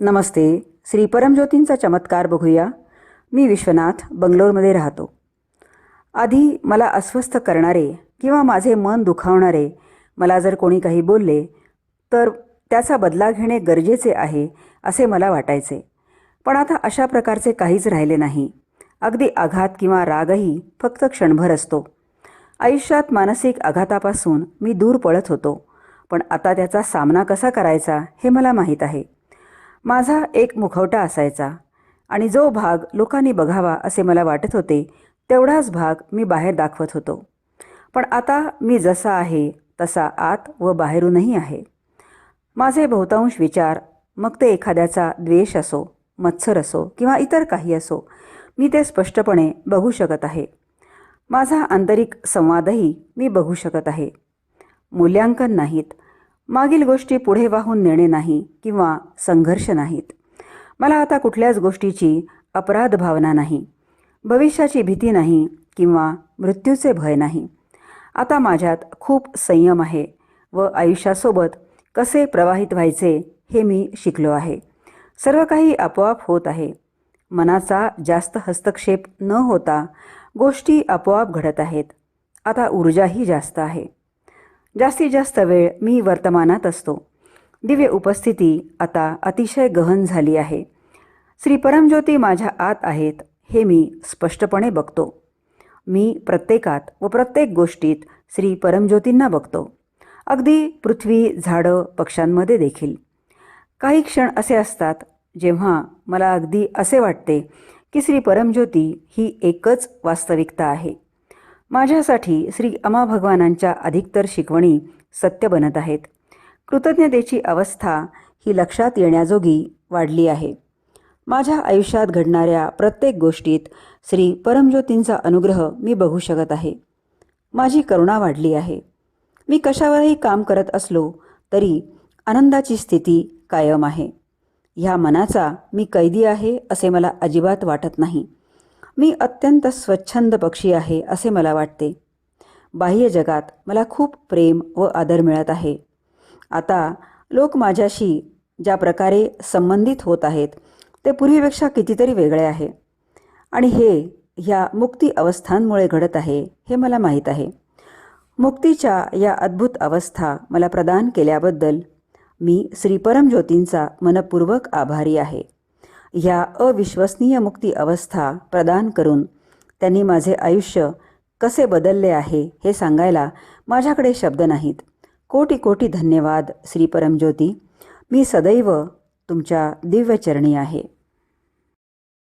नमस्ते श्री परमज्योतींचा चमत्कार बघूया. मी विश्वनाथ बंगलोरमध्ये राहतो. आधी मला अस्वस्थ करणारे किंवा माझे मन दुखावणारे मला जर कोणी काही बोलले तर त्याचा बदला घेणे गरजेचे आहे असे मला वाटायचे. पण आता अशा प्रकारचे काहीच राहिले नाही. अगदी आघात किंवा रागही फक्त क्षणभर असतो. आयुष्यात मानसिक आघातापासून मी दूर पळत होतो. पण आता त्याचा सामना कसा करायचा हे मला माहीत आहे. माझा एक मुखवटा असायचा आणि जो भाग लोकांनी बघावा असे मला वाटत होते तेवढाच भाग मी बाहेर दाखवत होतो. पण आता मी जसा आहे तसा आत व बाहेरूनही आहे. माझे बहुतांश विचार मग ते एखाद्याचा द्वेष असो मत्सर असो किंवा इतर काही असो मी ते स्पष्टपणे बघू शकत आहे. माझा आंतरिक संवादही मी बघू शकत आहे. मूल्यांकन नाहीत मागील गोष्टी पुढे वाहून नेणे नाही किंवा संघर्ष नाहीत. मला आता कुठल्याच गोष्टीची अपराध भावना नाही. भविष्याची भीती नाही किंवा मृत्यूचे भय नाही. आता माझ्यात खूप संयम आहे व आयुष्यासोबत कसे प्रवाहित व्हायचे हे मी शिकलो आहे. सर्व काही आपोआप होत आहे. मनाचा जास्त हस्तक्षेप न होता गोष्टी आपोआप घडत आहेत. आता ऊर्जाही जास्त आहे. जास्तीत जास्त वेळ मी वर्तमानात असतो. दिव्य उपस्थिती आता अतिशय गहन झाली आहे. श्री परमज्योती माझ्या आत आहेत हे मी स्पष्टपणे बघतो. मी प्रत्येकात व प्रत्येक गोष्टीत श्री परमज्योतींना बघतो. अगदी पृथ्वी झाडं पक्ष्यांमध्ये देखील. काही क्षण असे असतात जेव्हा मला अगदी असे वाटते की श्री परमज्योती ही एकच वास्तविकता आहे. माझ्यासाठी श्री अमा भगवानांच्या अधिकतर शिकवणी सत्य बनत आहेत. कृतज्ञतेची अवस्था ही लक्षात येण्याजोगी वाढली आहे. माझ्या आयुष्यात घडणाऱ्या प्रत्येक गोष्टीत श्री परमज्योतींचा अनुग्रह मी बघू शकत आहे. माझी करुणा वाढली आहे. मी कशावरही काम करत असलो तरी आनंदाची स्थिती कायम आहे. ह्या मनाचा मी कैदी आहे असे मला अजिबात वाटत नाही. मी अत्यंत स्वच्छंद पक्षी आहे असे मला वाटते. बाह्य जगात मला खूप प्रेम व आदर मिळत आहे. आता लोक माझ्याशी ज्या प्रकारे संबंधित होत आहेत ते पूर्वीपेक्षा कितीतरी वेगळे आहे. आणि हे ह्या मुक्ती अवस्थांमुळे घडत आहे हे मला माहीत आहे. मुक्तीच्या या अद्भुत अवस्था मला प्रदान केल्याबद्दल मी श्रीपरमज्योतींचा मनपूर्वक आभारी आहे. ह्या अविश्वसनीय मुक्ती अवस्था प्रदान करून त्यांनी माझे आयुष्य कसे बदलले आहे हे सांगायला माझ्याकडे शब्द नाहीत. कोटी कोटी धन्यवाद श्री परमज्योती. मी सदैव तुमच्या दिव्यचरणी आहे.